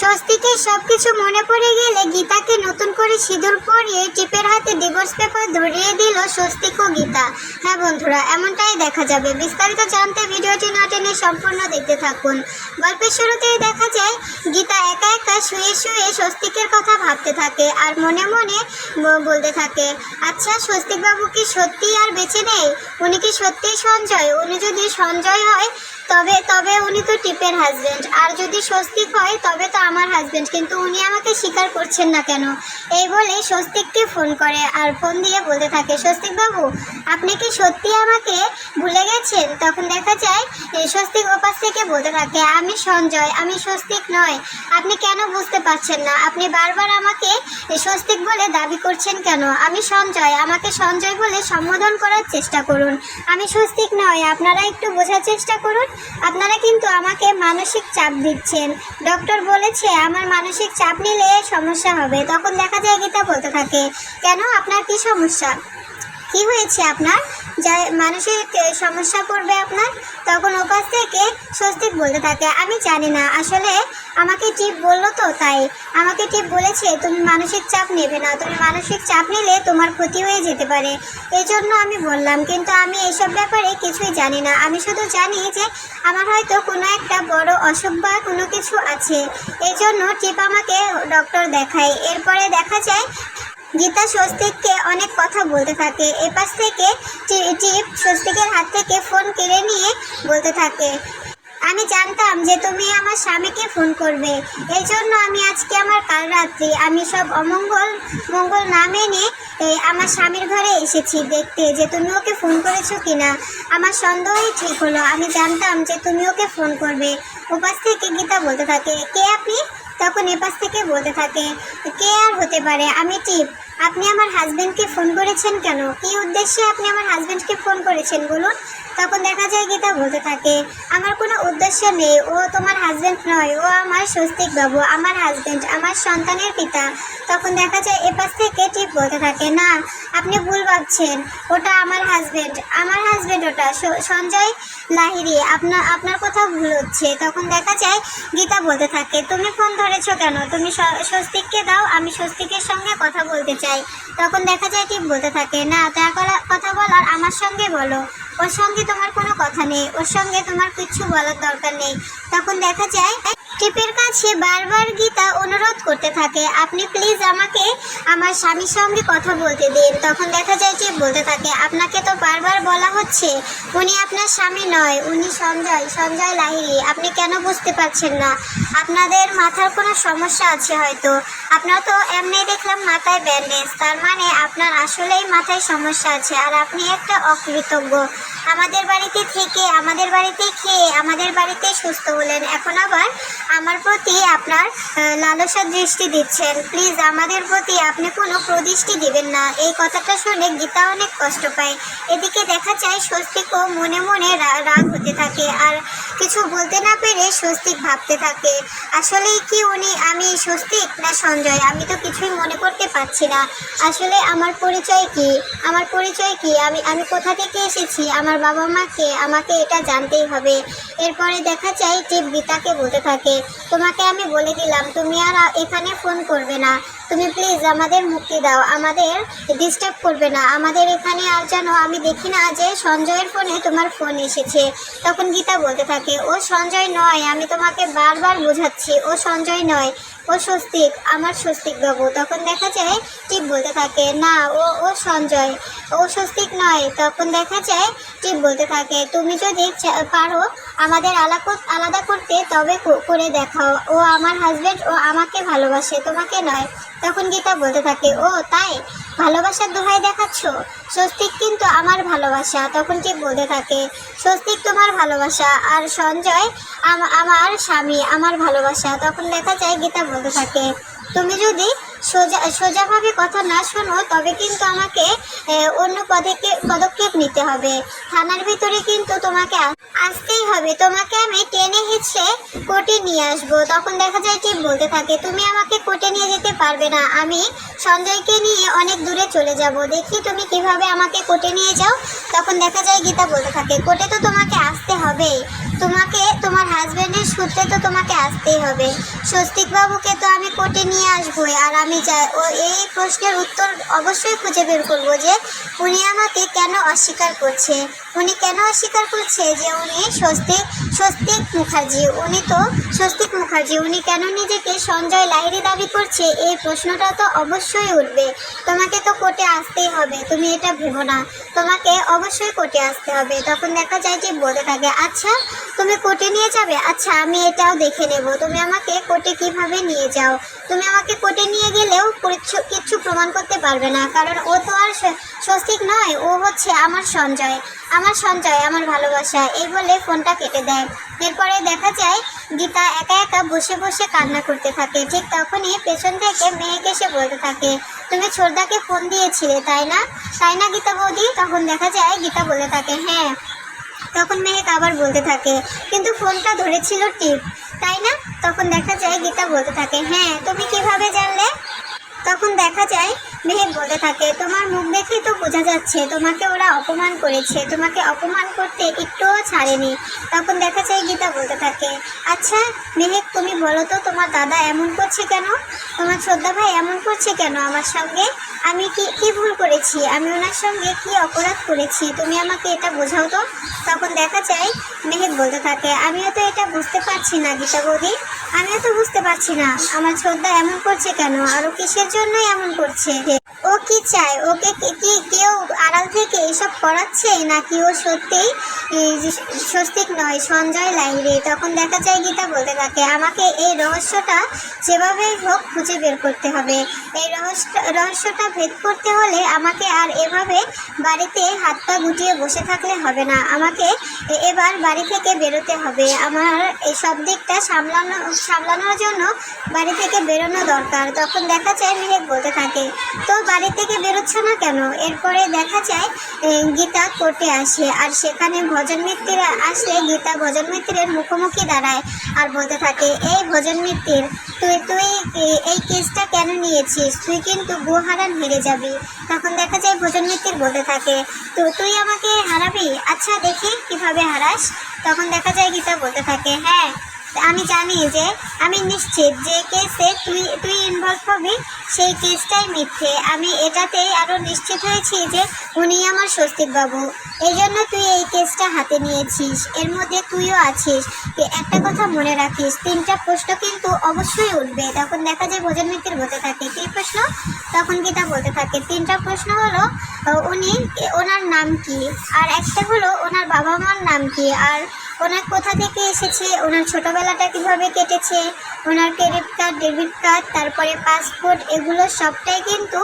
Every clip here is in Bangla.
স্বস্তিকের সবকিছু মনে পড়ে গেলে গীতাকে নতুন করে সিঁদুর পরিয়ে টিপের হাতে ডিভোর্স পেপার ধরিয়ে দিল স্বস্তিক ও গীতা। হ্যাঁ বন্ধুরা, এমনটাই দেখা যাবে। বিস্তারিত জানতে ভিডিওটি না টেনে সম্পূর্ণ দেখতে থাকুন। গল্পের শুরুতেই দেখা যায়, গীতা একা একা শুয়ে শুয়ে স্বস্তিকের কথা ভাবতে থাকে আর মনে মনে বলতে থাকে আচ্ছা স্বস্তিক বাবু কি সত্যি আর বেঁচে নেই? উনি কি সত্যিই সঞ্জয়? উনি যদি সঞ্জয় হয়, তবে তবে উনি তো টিপের হাজবেন্ড আর যদি স্বস্তিক হয়, তবে তো আমার হাজবেন্ড কিন্তু উনি আমাকে স্বীকার করছেন না কেন? এই বলে স্বস্তিককে ফোন করে আর ফোন দিয়ে বলতে থাকে, স্বস্তিক বাবু, আপনি কি সত্যি আমাকে ভুলে গেছেন? তখন দেখা যায় স্বস্তিক ওপাশ থেকে বলতে থাকে, আমি সঞ্জয়, আমি স্বস্তিক নয়। আপনি কেন বুঝতে পারছেন না? আপনি বারবার আমাকে স্বস্তিক বলে দাবি করছেন কেন? আমি সঞ্জয়, আমাকে সঞ্জয় বলে সম্বোধন করার চেষ্টা করুন। আমি স্বস্তিক নয়, আপনারা একটু বোঝার চেষ্টা করুন। আপনারা কিন্তু আমাকে মানসিক চাপ দিচ্ছেন। ডক্টর বলেছে আমার মানসিক চাপ নিলে সমস্যা হবে। তখন দেখা যায়, গীতা বলতে থাকে, কেন? আপনার কি সমস্যা? কি হয়েছে আপনার? যা মানসিক সমস্যা পড়বে আপনার, তখন ওপাশ থেকে স্বস্তিক বলতে থাকে। আমি জানি না, আসলে আমাকে টিপ বলল তো, তাই আমাকে টিপ বলেছে, তুমি মানসিক চাপ নেবে না, তুমি মানসিক চাপ নিলে তোমার ক্ষতি হয়ে যেতে পারে। এই জন্য আমি বললাম, কিন্তু আমি এসব ব্যাপারে কিছুই জানি না। আমি শুধু জানি যে আমার হয়তো কোনো একটা বড় অসুখ বা কোনো কিছু আছে। এই জন্য টিপ আমাকে ডক্টর দেখায়। এরপরে দেখা যায় গীতা স্বস্তিককে অনেক কথা বলতে থাকে। এপাশ থেকে টিপ স্বস্তিকের হাত থেকে ফোন কেড়ে নিয়ে বলতে থাকে, আমি জানতাম যে তুমি আমার স্বামীকে ফোন করবে। এই জন্য আমি আজকে আমার কাল রাত্রি। আমি সব অমঙ্গল, মঙ্গল না মেনে আমার স্বামীর ঘরে এসেছি। দেখতে যে তুমি ওকে ফোন করেছ কিনা। আমার সন্দেহই ঠিক হলো। আমি জানতাম যে তুমি ওকে ফোন করবে। ওপাশ থেকে গীতা বলতে থাকে, কে আপনি? তখন এপাশ থেকে বলতে থাকে, কে আর হতে পারে? আমি টিপ। আপনি আমার হাজব্যান্ডকে ফোন করেছেন কেন? কি উদ্দেশ্যে আপনি আমার হাজব্যান্ডকে ফোন করেছেন? বলুন। তখন দেখা যায় গীতা বলতে থাকে, আমার কোনো উদ্দেশ্য নেই। ও তোমার হাজবেন্ড নয়। ও আমার স্বস্তিক বাবু, আমার হাজবেন্ড আমার সন্তানের পিতা। তখন দেখা যায় এপাশ থেকে টিপ বলতে থাকে, না, আপনি ভুল ভাবছেন। ওটা আমার হাজবেন্ড আমার হাজবেন্ড ওটা। সঞ্জয় লাহিরি আপনার আপনার কথা ভুল হচ্ছে। তখন দেখা যায় গীতা বলতে থাকে, তুমি ফোন ধরেছো কেন? তুমি স্বস্তিককে দাও, আমি স্বস্তিকের সঙ্গে কথা বলতে চাই। তখন দেখা যায় টিপ বলতে থাকে, না তা কথা বলার আমার সঙ্গে বলো। ওর সঙ্গে তোমার কোনো কথা নেই, ওর সঙ্গে তোমার কিছু বলার দরকার নেই। তখন দেখা যায় টিপের কাছে বারবার গীতা অনুরোধ করতে থাকে, আপনি প্লিজ আমাকে, আমার স্বামীর সঙ্গে কথা বলতে দিন। তখন দেখা যায় যে বলতে থাকে, আপনাকে তো বারবার বলা হচ্ছে, উনি আপনার স্বামী নয়, উনি সঞ্জয় সঞ্জয় লাহিরি আপনি কেন বুঝতে পারছেন না? আপনাদের মাথার কোনো সমস্যা আছে হয়তো? আপনার তো এমনি দেখলাম মাথায় ব্যান্ডেজ তার মানে আপনার আসলেই মাথায় সমস্যা আছে, আর আপনি একটা অকৃতজ্ঞ। আমাদের বাড়িতে থেকে, আমাদের বাড়িতে খেয়ে, আমাদের বাড়িতে সুস্থ হলেন। এখন আবার আমার প্রতি আপনার লালসা দৃষ্টি দিচ্ছেন। প্লিজ, আমাদের প্রতি আপনি কোনো প্রদৃষ্টি দিবেন না। এই কথাটা শুনে গীতা অনেক কষ্ট পায়। এদিকে দেখা যায় স্বস্তিকও মনে মনে রাগ হতে থাকে আর কিছু বলতে না পেরে স্বস্তিক ভাবতে থাকে। আসলে কি উনি আমি স্বস্তিক না সঞ্জয়? আমি তো কিছুই মনে করতে পারছি না। আসলে আমার পরিচয় কি? আমার পরিচয় কি? আমি আমি কোথা থেকে এসেছি? আমার বাবা মাকে আমাকে এটা জানতেই হবে। এরপরে দেখা যায় যে গীতাকে বলতে থাকে তোমাকে আমি বলে দিলাম তুমি আর এখানে ফোন করবে না। তুমি প্লিজ আমাদের মুক্তি দাও, আমাদের ডিস্টার্ব করবে না। আমাদের এখানে আর যেন আমি দেখি না যে সঞ্জয়ের ফোনে তোমার ফোন এসেছে। তখন গীতা বলতে থাকে, ও সঞ্জয় নয়, আমি তোমাকে বারবার বোঝাচ্ছি। ও সঞ্জয় নয়, ও স্বস্তিক, আমার স্বস্তিক বাবু। তখন দেখা যায়, টিপ বলতে থাকে, না, ও ও সঞ্জয়, ও স্বস্তিক নয়। তখন দেখা যায়, টিপ বলতে থাকে, তুমি যদি পারো আমাদের আলাদা করতে, তবে করে দেখাও। ও আমার হাজবেন্ড ও আমাকে ভালোবাসে, তোমাকে নয়। তখন গীতা বলতে থাকে, ও, তাই? ভালোবাসার দোহাই দেখাচ্ছ? স্বস্তিক কিন্তু আমার ভালোবাসা। তখন কি বলতে থাকে, স্বস্তিক তোমার ভালোবাসা আর সঞ্জয় আম- আমার স্বামী আমার ভালোবাসা। তখন দেখা যায়, গীতা বলতে থাকে, তুমি যদি সোজা, সোজাভাবে কথা না শোনো, তবে কিন্তু আমাকে অন্য পদক্ষেপ পদক্ষেপ নিতে হবে। থানার ভিতরে কিন্তু তোমাকে আসতেই হবে। তোমাকে আমি টেনে হিচড়ে কোর্টে নিয়ে আসব। তখন দেখা যায় টিপ বলতে থাকে, তুমি আমাকে কোর্টে নিয়ে যেতে পারবে না। আমি সঞ্জয়কে নিয়ে অনেক দূরে চলে যাব। দেখি তুমি কীভাবে আমাকে কোর্টে নিয়ে যাও। তখন দেখা যায় গীতা বলতে থাকে, কোর্টে তো তোমাকে আসতে হবে। তোমাকে, তোমার হাজবেন্ডের সূত্রে তো তোমাকে আসতেই হবে। স্বস্তিকবাবুকে তো আমি কোর্টে নিয়ে আসবোই। আর আমি চাই। ও এই প্রশ্নের উত্তর অবশ্যই খুঁজে বের করব যে উনি আমাকে কেন অস্বীকার করছে। উনি কেন অস্বীকার করছে যে উনি স্বস্তিক স্বস্তিক মুখার্জি। উনি তো স্বস্তিক মুখার্জি। উনি কেন নিজেকে সঞ্জয় লাহিড়ি দাবি করছে? এই প্রশ্নটা তো অবশ্যই উঠবে। তোমাকে তো কোর্টে আসতেই হবে। তুমি এটা ভেবো না। তোমাকে অবশ্যই কোর্টে আসতে হবে। তখন দেখা যায় যে বলতে থাকে আচ্ছা তুমি কোর্টে নিয়ে যাবে? আচ্ছা আমি এটাও দেখে নেব। তুমি আমাকে কোর্টে কীভাবে নিয়ে যাও? তুমি আমাকে কোর্টে নিয়ে গেলেও কিচ্ছু প্রমাণ করতে পারবে না, কারণ ও তো আর স্বস্তিক নয়, ও হচ্ছে আমার সঞ্জয়। আমার সঞ্জয়, আমার ভালোবাসা, এই বলে ফোনটা কেটে দেয়। এরপরে দেখা যায়, গীতা একা একা বসে বসে কান্না করতে থাকে। ঠিক তখনই পেছন থেকে মেয়েকে এসে বলতে থাকে, তুমি ছোটদাকে ফোন দিয়েছিলে, তাই না? তাই না, গীতা বৌদি? তখন দেখা যায়, গীতা বলে থাকে হ্যাঁ। তখন মেহেক আবার বলতে থাকে, কিন্তু ফোনটা ধরেছিল টিপ, তাই না? তখন দেখা যায়, গীতা বলতে থাকে হ্যাঁ তুমি কীভাবে জানলে? তখন দেখা যায়, মেহেক বলতে থাকে, তোমার মুখ দেখেই তো বোঝা যাচ্ছে, তোমাকে ওরা অপমান করেছে, তোমাকে অপমান করতে একটুও ছাড়েনি। তখন দেখা যায় গীতা বলতে থাকে আচ্ছা মেহেক, তুমি বলো তো, তোমার দাদা এমন করছে কেন? তোমার ছোদ্দা ভাই এমন করছে কেন আমার সঙ্গে? আমি কি কি ভুল করেছি? আমি ওনার সঙ্গে কি অপরাধ করেছি? তুমি আমাকে এটা বোঝাও তো? তখন দেখা যায়, মেহেক বলতে থাকে, আমিও তো এটা বুঝতে পারছি না গীতা বৌদি। আমিও তো বুঝতে পারছি না। আমার শ্রদ্ধা এমন করছে কেন? আর কিসের জন্যই এমন করছে? ও কি চায়? ওকে কি- কেউ আড়াল থেকে এসব করাচ্ছে? নাকি ও সত্যিই স্বস্তিক নয়, সঞ্জয় লাহিরে তখন দেখা যায় গীতা বলতে থাকে, আমাকে এই রহস্যটা যেভাবেই হোক খুঁজে বের করতে হবে। এই রহস্য, রহস্যটা ভেদ করতে হলে আমাকে আর এভাবে বাড়িতে হাত পা গুটিয়ে বসে থাকলে হবে না। আমাকে এবার বাড়ি থেকে বেরোতে হবে। আমার এই সব দিকটা সামলানো, সামলানোর জন্য বাড়ি থেকে বেরোনো দরকার। তখন দেখা যায় মেহেক বলতে থাকে, তো বাড়ি থেকে বেরোচ্ছ না কেন? এরপরে দেখা যায় গীতা কোর্টে আসে। আর সেখানে ভজন মিত্তিরা আসলে গীতা ভজন মিত্রের মুখোমুখি দাঁড়ায় আর বলতে থাকে, এই ভজন মিত্তির তুই তুই এই কেসটা কেন নিয়েছিস? তুই কিন্তু গুহারান হেরে যাবি। তখন দেখা যায় ভোজন মিত্তির বলতে থাকে, তো, তুই আমাকে হারাবি? আচ্ছা দেখি কীভাবে হারাস। তখন দেখা যায় গীতা বলতে থাকে হ্যাঁ আমি জানি যে, আমি নিশ্চিত যে কেসে তুই তুই ইনভলভ হবি, সেই কেসটাই মিথ্যে। আমি এটাতেই আরও নিশ্চিত হয়েছি যে, উনি আমার স্বস্তিক বাবু এই জন্য তুই এই কেসটা হাতে নিয়েছিস। এর মধ্যে তুইও আছিস। একটা কথা মনে রাখিস, তিনটা প্রশ্ন কিন্তু অবশ্যই উঠবে। তখন দেখা যায় ভোজন মিত্রের বলতে থাকে, কি প্রশ্ন? তখন গীতা বলতে থাকে, তিনটা প্রশ্ন হলো, উনি, ওনার নাম কি? আর একটা হলো, ওনার বাবা মার নাম কি? আর ওনার কোথা থেকে এসেছে? ওনার ছোটবেলাটা কীভাবে কেটেছে? ওনার ক্রেডিট কার্ড ডেবিট কার্ড তারপরে পাসপোর্ট এগুলো সবটাই কিন্তু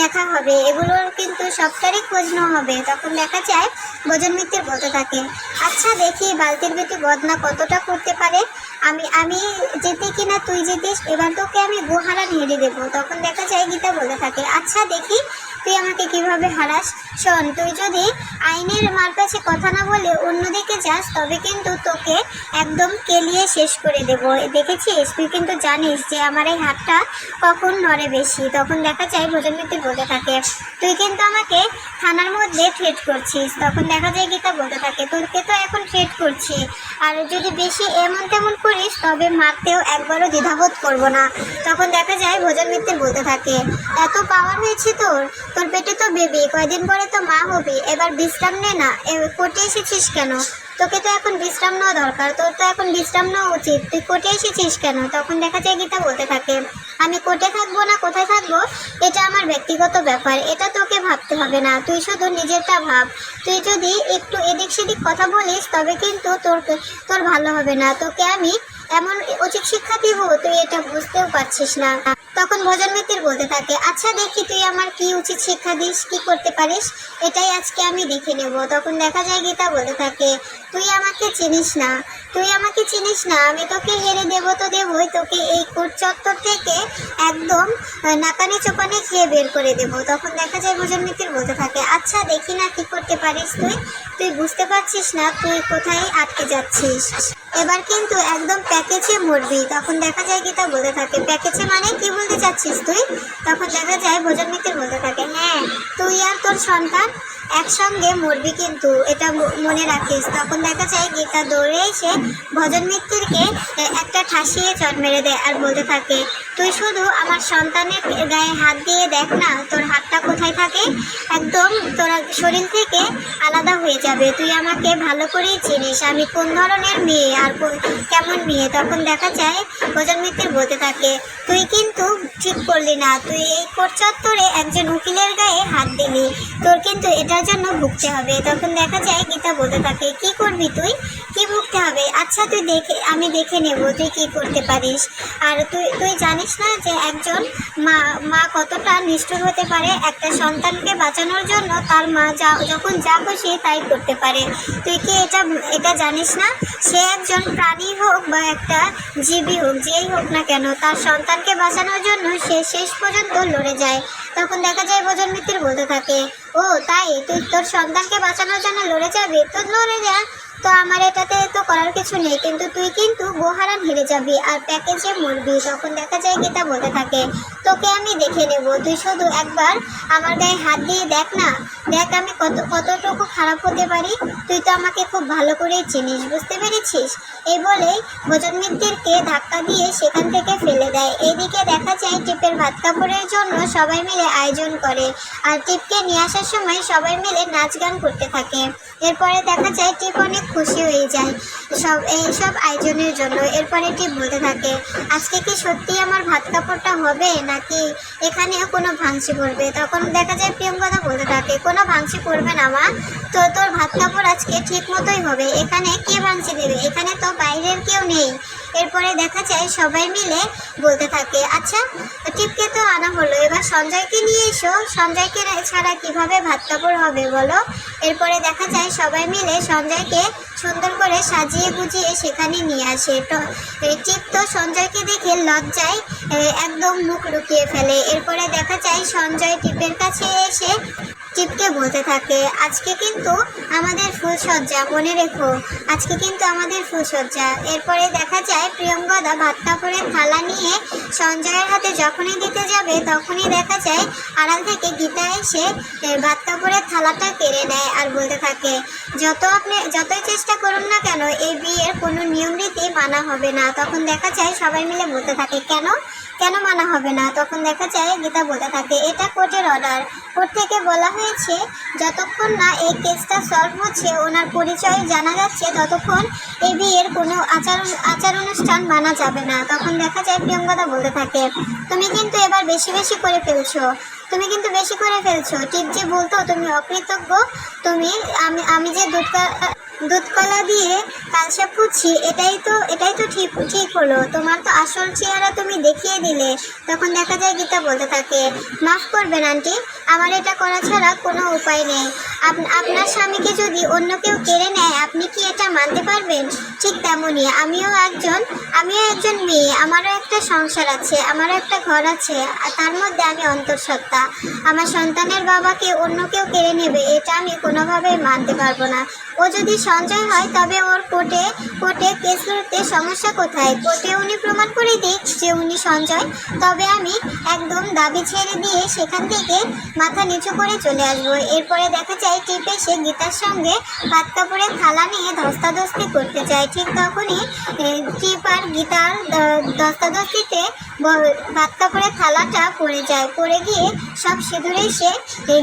দেখা হবে। এগুলোর কিন্তু সবটারই খোঁজ হবে। তখন দেখা যায় ভোজন মিত্রের বলতে থাকে। আচ্ছা দেখি বালতির বেটি বদনা কতটা করতে পারে। আমি আমি যেতে কিনা তুই যেতিস, এবার তোকে আমি গোহারা হেরে দেবো। তখন দেখা যায় গীতা বলতে থাকে আচ্ছা দেখি তুই আমাকে কীভাবে হারাস? শোন, তুই যদি আইনের মার কাছে কথা না বলে অন্যদিকে যাস তবে কিন্তু তোকে একদম কেলিয়ে শেষ করে দেব। দেখেছিস? তুই কিন্তু জানিস যে আমার এই হাতটা কখন নড়ে বেশি। তখন দেখা যায় ভোজন মিত্র বলতে থাকে, তুই কিন্তু আমাকে থানার মধ্যে থ্রেট করছিস। তখন দেখা যায় গীতা বলতে থাকে, তোকে তো এখন থ্রেট করছি। আর যদি বেশি এমন তেমন করিস, তবে মারতেও একবারও দ্বিধাবোধ করব না। তখন দেখা যায় ভোজন মিত্র বলতে থাকে, এত পাওয়ার হয়েছে তোর? তোর পেটে তো বেবি কয়দিন পরে তো মা হবি। এবার বিশ্রাম নে না। কোর্টে এসেছিস কেন? তোকে তো এখন বিশ্রাম নেওয়া দরকার, তোর তো এখন বিশ্রাম নেওয়া উচিত। তুই কোর্টে এসেছিস কেন? তখন দেখা যায় গীতা বলতে থাকে, আমি কোর্টে থাকব না, কোথায় থাকব? এটা আমার ব্যক্তিগত ব্যাপার, এটা তোকে ভাবতে হবে না। তুই শুধু নিজেরটা ভাব। তুই যদি একটু এদিক সেদিক কথা বলিস, তবে কিন্তু তোর তোর ভালো হবে না। তোকে আমি এমন উচিত শিক্ষা দিব, তুই এটা বুঝতেও পারছিস না। তখন ভজন মিত্র বলতে থাকে আচ্ছা দেখি তুই আমার কি উচিত শিক্ষা দিস, কি করতে পারিস? এটাই আজকে আমি দেখে নেব। তখন দেখা যায় গীতা বলতে থাকে, তুই আমাকে চিনিস না, তুই আমাকে চিনিস না, আমি তোকে হেরে দেবো তো দেবই, তোকে এই কোট চত্বর থেকে একদম নাকানি চোপানি খেয়ে বের করে দেব। তখন দেখা যায় ভোজন মিত্র বলতে থাকে আচ্ছা দেখি না কি করতে পারিস তুই? তুই বুঝতে পারছিস না, তুই কোথায় আটকে যাচ্ছিস? এবার কিন্তু একদম প্যাকেজে মরবি। তখন দেখা যায় গীতা বলতে থাকে, প্যাকেজে মানে কি বলতে চাচ্ছিস তুই? তখন দেখা যায় ভোজন মিত্র বলতে থাকে হ্যাঁ তুই আর তোর সন্তান একসঙ্গে মরবি কিন্তু, এটা মনে রাখিস। তখন দেখা যায় গীতা দৌড়ে এসে ভজন মিত্রকে একটা ঠাসিয়ে চট মেরে দেয় আর বলতে থাকে, তুই শুধু আমার সন্তানের গায়ে হাত দিয়ে দেখ না, তোর হাতটা কোথায় থাকে? একদম তোর শরীর থেকে আলাদা হয়ে যাবে। তুই আমাকে ভালো করেই চিনিস, আমি কোন ধরনের মেয়ে আর কেমন মেয়ে? তখন দেখা যায় ভজন মিত্র বলতে থাকে, তুই কিন্তু ঠিক করলি না, তুই এই কোট চত্বরে একজন উকিলের গায়ে হাত দিলি। তোর কিন্তু এটার জন্য ভুগতে হবে। তখন দেখা যায় গীতা বলতে থাকে, কি করবি তুই? কি ভুগতে হবে? আচ্ছা তুই দেখে, আমি দেখে নেব, তুই কি করতে পারিস? আর তুই তুই জানিস না যে একজন মা মা কতটা নিষ্ঠুর হতে পারে? একটা সন্তানকে বাঁচানোর জন্য তার মা যা, যখন যা খুশি তাই করতে পারে। তুই কি এটা এটা জানিস না? সে একজন প্রাণী হোক বা একটা জীবী হোক, যেই হোক না কেন, তার সন্তানকে বাঁচানোর জন্য সে শেষ পর্যন্ত লড়ে যায়। তখন দেখা যায় ভোজন মিত্র বলতে থাকে, ও, তাই, তুই তোর সন্তানকে বাঁচানোর জন্য লড়ে যাবি? তো লড়ে যা তো আমার এটাতে তো করার কিছু নেই, কিন্তু তুই কিন্তু গোহারান হেরে যাবি আর প্যাকেজে মরবি। তখন দেখা যায় গীতা বলতে থাকে, তোকে আমি দেখে নেব। তুই শুধু একবার আমার গায়ে হাত দিয়ে দেখ না। দেখ আমি কত, কতটুকু খারাপ হতে পারি। তুই তো আমাকে খুব ভালো করেই চিনিস, বুঝতে পেরেছিস? এই বলেই ভোজন মিত্রকে ধাক্কা দিয়ে সেখান থেকে ফেলে দেয়। এইদিকে দেখা যায় টিপের ভাত কাপড়ের জন্য সবাই মিলে আয়োজন করে আর টিপকে নিয়ে আসার সময় সবাই মিলে নাচ গান করতে থাকে। এরপরে দেখা যায় টিপ অনেক খুশি হয়ে যায়। সব এইসব আয়োজনের জন্য এরপরে টিপ বলতে থাকে, আজকে কি সত্যি আমার ভাত কাপড়টা হবে নাকি এখানে কোনো ভাংসি পড়বে? তখন দেখা যায় প্রিয়ঙ্কদা বলতে থাকে, কোনো ভাংসি পড়বে না মা। তো তোর ভাত কাপড় আজকে ঠিক মতোই হবে, এখানে কে ভাংসি দেবে? এখানে তো বাইরের কেউ নেই। এরপরে দেখা যায় সবাই মিলে বলতে থাকে আচ্ছা টিপকে তো আনা হলো, এবার সঞ্জয়কে নিয়ে এসো। সঞ্জয়কে ছাড়া কীভাবে ভাত কাপড় হবে বলো? এরপরে দেখা যায় সবাই মিলে সঞ্জয়কে সুন্দর করে সাজিয়ে গুজিয়ে সেখানে নিয়ে আসে। টিপ তো সঞ্জয়কে দেখে লজ্জায় একদম মুখ লুকিয়ে ফেলে। এরপরে দেখা যায় সঞ্জয় টিপের কাছে এসে টিপকে বলতে থাকে। আজকে কিন্তু আমাদের ফুলসজ্জা মনে রেখো। আজকে কিন্তু আমাদের ফুলসজ্জা এরপরে দেখা যায় প্রিয়ঙ্গদা ভাত কাপড়ের থালা নিয়ে সঞ্জয়ের হাতে যখনই দিতে যাবে, তখনই দেখা যায় আড়াল থেকে গীতা এসে ভাত কাপড়ের থালাটা কেড়ে নেয় আর বলতে থাকে, যত আপনি, যতই চেষ্টা করুন না কেন, এই বিয়ের কোনো নিয়ম রীতি মানা হবে না। তখন দেখা যায় সবাই মিলে বলতে থাকে, কেন? কেন মানা হবে না? তখন দেখা যায় গীতা বলতে থাকে, এটা কোর্টের অর্ডার। কোর্ট থেকে বলা হয়েছে, যতক্ষণ না এই কেসটা সলভ হচ্ছে, ওনার পরিচয় জানা যাচ্ছে, ততক্ষণ এ বিয়ের কোনো আচার আচার অনুষ্ঠান মানা যাবে না। তখন দেখা যায় প্রিয়ঙ্কদা বলতে থাকে, তুমি কিন্তু এবার বেশি বেশি করে ফেলছো, তুমি কিন্তু বেশি করে ফেলছো। ঠিক যে বলতো, তুমি অকৃতজ্ঞ, তুমি, আমি আমি যে দুধ কা- দুধ কলা দিয়ে কালসা পুছি এটাই তো এটাই তো ঠিক ঠিক হলো। তোমার তো আসল চেহারা তুমি দেখিয়ে দিলে। তখন দেখা যায় গীতা বলতে থাকে, মাফ করবেন আন্টি, আমার এটা করা ছাড়া কোনো উপায় নেই। আপনার স্বামীকে যদি অন্য কেউ কেড়ে নেয়, আপনি কি এটা মানতে পারবেন? ঠিক তেমনই, আমিও একজন আমিও একজন মেয়ে, আমারও একটা সংসার আছে, আমারও একটা ঘর আছে তার মধ্যে আমি অন্তঃসত্ত্বা। আমার সন্তানের বাবাকে অন্য কেউ কেড়ে নেবে, এটা আমি কোনোভাবেই মানতে পারব না। ও যদি সঞ্জয় হয়, তবে ওর কোর্টে কোর্টে কেস লড়তে সমস্যা কোথায়? কোর্টে উনি প্রমাণ করে দিক যে উনি সঞ্চয় তবে আমি একদম দাবি ছেড়ে দিয়ে সেখান থেকে মাথা নিচু করে চলে আসব। এরপরে দেখা যায়, টিপে সে গীতার সঙ্গে ভাত কাপড়ের থালা নিয়ে ধস্তাধস্তি করতে চায় ঠিক তখনই টিপ আর গীতার ধস্তাধস্তিতে ভাত কাপড়ের থালাটা পড়ে যায়। পড়ে গিয়ে সব সিঁদুরে সে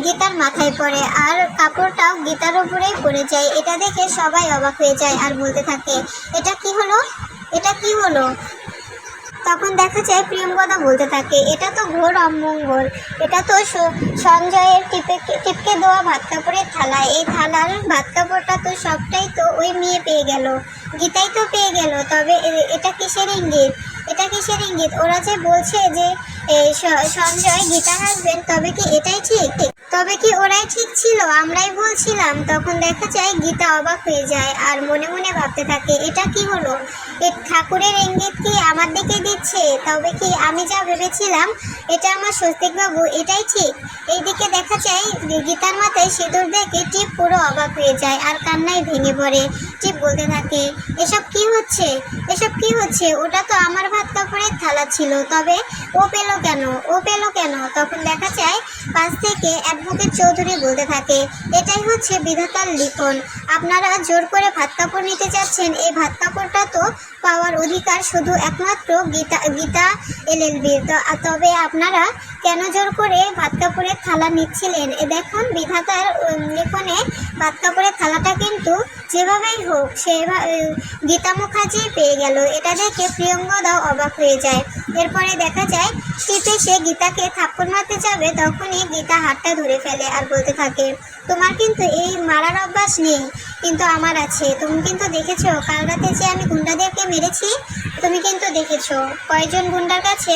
গীতার মাথায় পড়ে। আর কাপড়টাও গীতার উপরেই পড়ে যায়। এটা দেখে সবাই অবাক হয়ে যায় আর বলতে থাকে, এটা কি হলো? এটা কি হলো? তখন দেখা যায় প্রিয়ঙ্কদা বলতে থাকে, এটা তো ঘোর অমঙ্গল। এটা তো সঞ্জয়ের টিপে, টিপকে দেওয়া ভাত কাপড়ের থালা। এই থালার ভাত কাপড়টা তো সবটাই তো ওই মেয়ে পেয়ে গেল। গীতাই তো পেয়ে গেল। তবে এটা কিসের ইঙ্গিত? এটা কিসের ইঙ্গিত? ওরা যে বলছে যে সঞ্জয় গীতা হাসবেন তবে কি এটাই ঠিক? তবে কি ওরাই ঠিক ছিল? আমরাই বলছিলাম তখন দেখা যায় গীতা অবাক হয়ে যায় আর মনে মনে ভাবতে থাকে, এটা কি হলো? এ ঠাকুরের ইঙ্গিত কি আমার দিকে দিচ্ছে? তবে কি আমি যা ভেবেছিলাম, এটা আমার স্বস্তিকবাবু, এটাই ঠিক? এইদিকে দেখা যায় গীতার মাথায় সিঁদুর দেখে টিপ পুরো অবাক হয়ে যায় আর কান্নায় ভেঙে পড়ে। টিপ বলতে থাকে, এসব কি হচ্ছে? এসব কি হচ্ছে? ওটা তো আমার ভাত কাপড়ের থালা ছিল। তবে ও পেল কেন? ও পেল কেন? তখন দেখা যায় পাশ থেকে অ্যাডভোকেট চৌধুরী বলতে থাকে, এটাই হচ্ছে বিধাতার লিখন। আপনারা জোর করে ভাত কাপড় নিতে চাচ্ছেন এই ভাত কাপড়টা তো পাওয়ার অধিকার শুধু একমাত্র গীতা গীতা এলএলবি তবে আপনারা কেন জোর করে ভাত কাপড়ের থালা নিচ্ছিলেন? দেখুন, বিধাতার লিখনে ভাত কাপড়ের থালাটা কিন্তু যেভাবেই হোক সে গীতা মুখার্জি পেয়ে গেল। এটা দেখে প্রিয়ঙ্গদাও অবাক হয়ে যায়। এরপরে দেখা যায় টিপে সে গীতাকে থাপ্পড় মারতে যাবে, তখনই গীতা হাতটা ধরে ফেলে আর বলতে থাকে তোমার কিন্তু এই মারার অভ্যাস নেই, কিন্তু আমার আছে। তুমি কিন্তু দেখেছ, কাল রাতে যে আমি গুন্ডাদেরকে মেরেছি, তুমি কিন্তু দেখেছ। কয়েকজন গুন্ডার কাছে?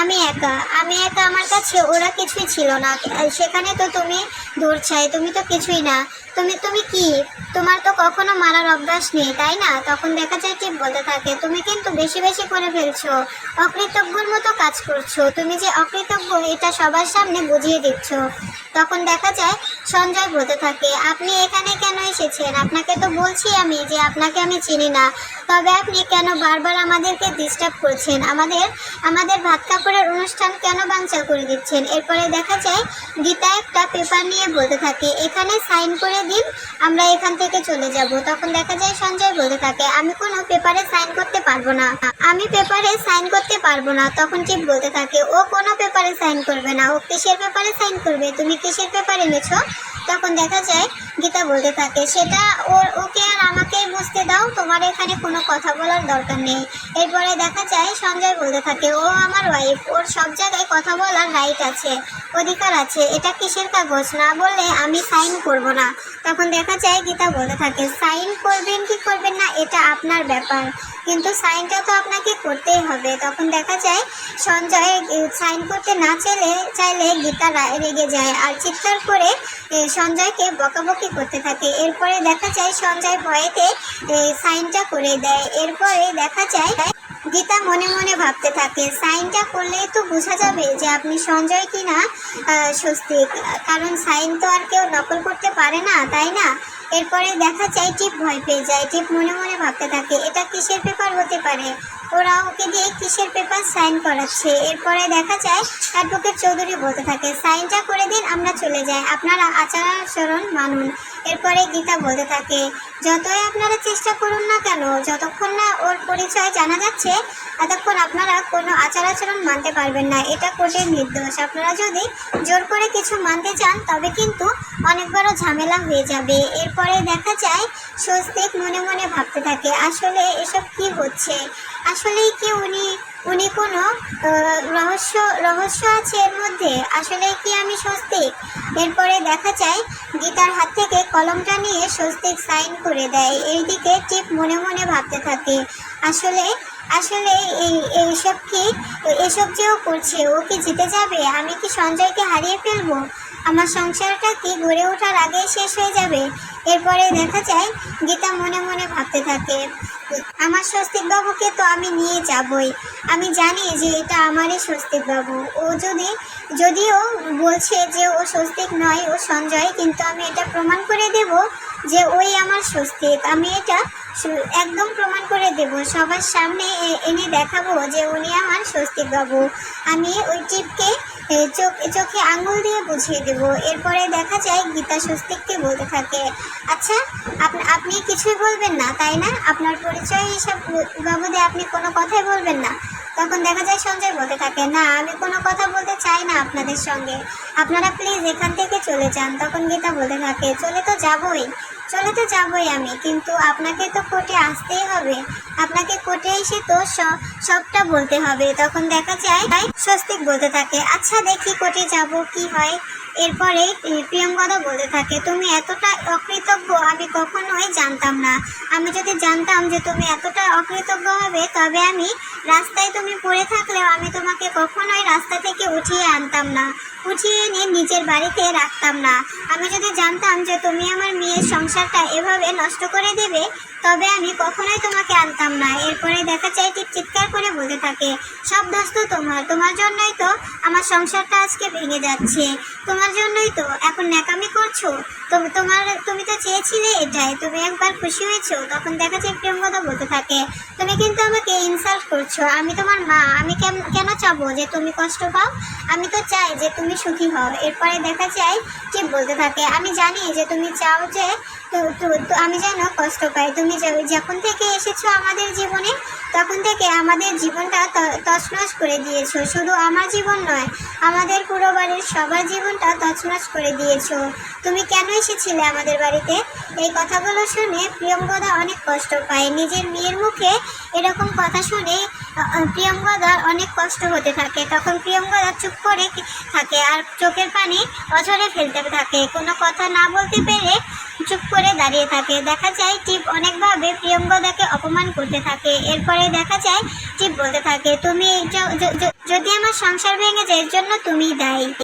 আমি একা। আমি একা আমার কাছে, ওরা কিছুই ছিল না। সেখানে তো তুমি দৌড় চাই তুমি তো কিছুই না। তুমি তুমি কি? তোমার তো কখনো মারার অভ্যাস নেই, তাই না? তখন দেখা যায় ঠিক বলতে থাকে, তুমি কিন্তু বেশি বেশি করে ফেলছো, অকৃতজ্ঞর মতো কাজ করছ, তুমি যে অকৃতজ্ঞ, এটা সবার সামনে বুঝিয়ে দিচ্ছ। তখন দেখা যায় সঞ্জয় বলতে থাকে, আপনি এখানে কেন এসেছেন? আপনাকে তো বলছি আমি যে আপনাকে আমি চিনি না। তবে আপনি কেন বারবার আমাদেরকে ডিস্টার্ব করছেন? আমাদের আমাদের ভাত কাপড়ের অনুষ্ঠান কেন বানচাল করে দিচ্ছেন? এরপরে দেখা যায় গীতা একটা পেপার নিয়ে বলতে থাকে, এখানে সাইন করে দিন আমরা এখান থেকে চলে যাব। তখন দেখা যায় সঞ্জয় বলতে থাকে, আমি কোনো পেপারে সাইন করতে পারব না। আমি পেপারে সাইন করতে পারব না। তখন টিপ বলতে থাকে, ও কোনো পেপারে সাইন করবে না। ও কিসের পেপারে সাইন করবে? তুমি কিসের পেপারে এনেছো? তখন দেখা যায় গীতা বলতে থাকে, সেটা ওর, ওকে আর আমাকেই বুঝতে দাও, তোমার এখানে কোনো কথা বলার দরকার নেই। এরপরে দেখা যায় সঞ্জয় বলতে থাকে, ও আমার ওয়াইফ ওর সব জায়গায় কথা বলার রাইট আছে, অধিকার আছে, এটা কিসের কাগজ? না বললে আমি সাইন করব না। তখন দেখা যায় গীতা বলতে থাকে সাইন করবেন কি করবেন না, এটা আপনার ব্যাপার। কিন্তু সাইনটা তো আপনাকে করতেই হবে। তখন দেখা যায় সঞ্জয় সাইন করতে না চাইলে চাইলে গীতা রেগে যায় আর চিৎকার করে সঞ্জয়কে বকাবকি করতে থাকে। এরপরে দেখা যায় সঞ্জয় ভয়েতে সাইনটা করে দেয়। এরপরে দেখা যায় গীতা মনে মনে ভাবতে থাকে, সাইনটা করলেই তো বোঝা যাবে যে আপনি সঞ্জয় কিনা স্বস্তিক। কারণ সাইন তো আর কেউ নকল করতে পারে না, তাই না? এরপরে দেখা যায় টিপ ভয় পেয়ে যায় টিপ মনে মনে ভাবতে থাকে, এটা কিসের পেপার হতে পারে? ওরা ওকে দিয়ে কিসের পেপার সাইন করাচ্ছে? এরপরে দেখা যায় অ্যাডভোকেট চৌধুরী বলতে থাকে, সাইনটা করে দিন, আমরা চলে যাই। আপনারা আচার আচরণ মানুন। এরপরে গীতা বলতে থাকে, যতই আপনারা চেষ্টা করুন না কেন, যতক্ষণ না ওর পরিচয় জানা যাচ্ছে ততক্ষণ আপনারা কোনো আচার আচরণ মানতে পারবেন না। এটা কোর্টের নির্দোষ আপনারা যদি জোর করে কিছু মানতে চান, তবে কিন্তু অনেক বড় ঝামেলা হয়ে যাবে। এরপরে দেখা যায়, স্বস্তিক মনে মনে ভাবতে থাকে, আসলে এসব কি হচ্ছে? আসলেই কি উনি উনি কোনো রহস্য রহস্য আছে এর মধ্যে? আসলে কি আমি স্বস্তিক? এরপরে দেখা যায়, গীতার হাত থেকে কলমটা নিয়ে স্বস্তিক সাইন করে দেয়। এইদিকে টিপ মনে মনে ভাবতে থাকে, আসলে আসলে এই এইসব কি? এসব যে ও করছে, ও কি জিতে যাবে? আমি কি সঞ্জয়কে হারিয়ে ফেলব? আমার সংসারটা কি গড়ে ওঠার আগেই শেষ হয়ে যাবে? এরপরে দেখা যায়, গীতা মনে মনে ভাবতে থাকে। আমার স্বস্তিক বাবুকে তো আমি নিয়ে যাবই। আমি জানি যে এটা আমারই স্বস্তিক বাবু ও যদি, যদিও বলছে যে ও স্বস্তিক নয়, ও সঞ্জয়, কিন্তু আমি এটা প্রমাণ করে দেব যে ওই আমার স্বস্তিক। আমি এটা একদম প্রমাণ করে দেব। সবার সামনে এনে দেখাবো যে উনি আমার স্বস্তিক বাবু আমি ওই টিপকে চোখ, চোখে আঙুল দিয়ে বুঝিয়ে দেব। এরপরে দেখা যায় গীতা স্বস্তিককে বলতে থাকে আচ্ছা আপনি কিছুই বলবেন না, তাই না? আপনার পরিচয় হিসাব বাবদে আপনি কোনো কথাই বলবেন না। তখন দেখা যায় সঞ্জয় বলতে থাকে, না, আমি কোনো কথা বলতে চাই না আপনাদের সঙ্গে। আপনারা প্লিজ এখান থেকে চলে যান। তখন গীতা বলতে থাকে, চলে তো যাবই, চলে তো যাবই আমি, কিন্তু আপনাকে তো কোর্টে আসতেই হবে। আপনাকে কোর্টে এসে তো সবটা বলতে হবে। তখন দেখা যায়, স্বস্তিক বলতে থাকে আচ্ছা দেখি কোর্টে যাব, কি হয়? এরপরে প্রিয়ঙ্কদা বলতে থাকে, তুমি এতটা অকৃতজ্ঞ, আমি কখনোই জানতাম না। আমি যদি জানতাম যে তুমি এতটা অকৃতজ্ঞ হবে, তবে আমি রাস্তায় তুমি পড়ে থাকলেও আমি তোমাকে কখনোই রাস্তা থেকে উঠিয়ে আনতাম না। উঠিয়ে এনে নিজের বাড়িতে রাখতাম না। আমি যদি জানতাম যে তুমি আমার মেয়ের সংসারটা এভাবে নষ্ট করে দেবে, তবে আমি কখনোই তোমাকে আনতাম না। এরপরে দেখা যায় ঠিক চিৎকার করে বলতে থাকে, সব দোষ তো তোমার তোমার জন্যই তো আমার সংসারটা আজকে ভেঙে যাচ্ছে। তোমার জন্যই তো এখন ন্যাকামি করছ। তুমি, তোমার, তুমি তো চেয়েছিলে এটাই। তুমি একবার খুশি হয়েছো, তখন দেখা যায় প্রেমকথা বলতে থাকে, তুমি কিন্তু আমাকে ইনসাল্ট করছ। আমি তোমার মা। আমি কেন- কেন চাবো যে তুমি কষ্ট পাও? আমি তো চাই যে তুমি সুখী হও এরপরে দেখা যায় ঠিক বলতে থাকে, আমি জানি যে তুমি চাও যে তো- আমি যেন কষ্ট পাই। তুমি যখন থেকে এসেছ আমাদের জীবনে, তখন থেকে আমাদের জীবনটা তছনছ করে দিয়েছ। শুধু আমার জীবন নয়, আমাদের পুরো বাড়ির সবার জীবনটা তছনছ করে দিয়েছ। তুমি কেন এসেছিলে আমাদের বাড়িতে? এই কথাগুলো শুনে প্রিয়ঙ্গদা অনেক কষ্ট পায়। নিজের মেয়ের মুখে এরকম কথা শুনে প্রিয়ঙ্গদার অনেক কষ্ট হতে থাকে। তখন প্রিয়ঙ্গদা চুপ করে থাকে আর চোখের পানি অঝরে ফেলতে থাকে। কোনো কথা না বলতে পেরে চুপ করে দাঁড়িয়ে থাকে। দেখা যায় টিপ অনেকভাবে প্রিয়ঙ্গদাকে অপমান করতে থাকে। এরপরে দেখা যায় টিপ বলতে থাকে, তুমি যদি আমার সংসার ভেঙে যায়, এর জন্য তুমি দায়ী।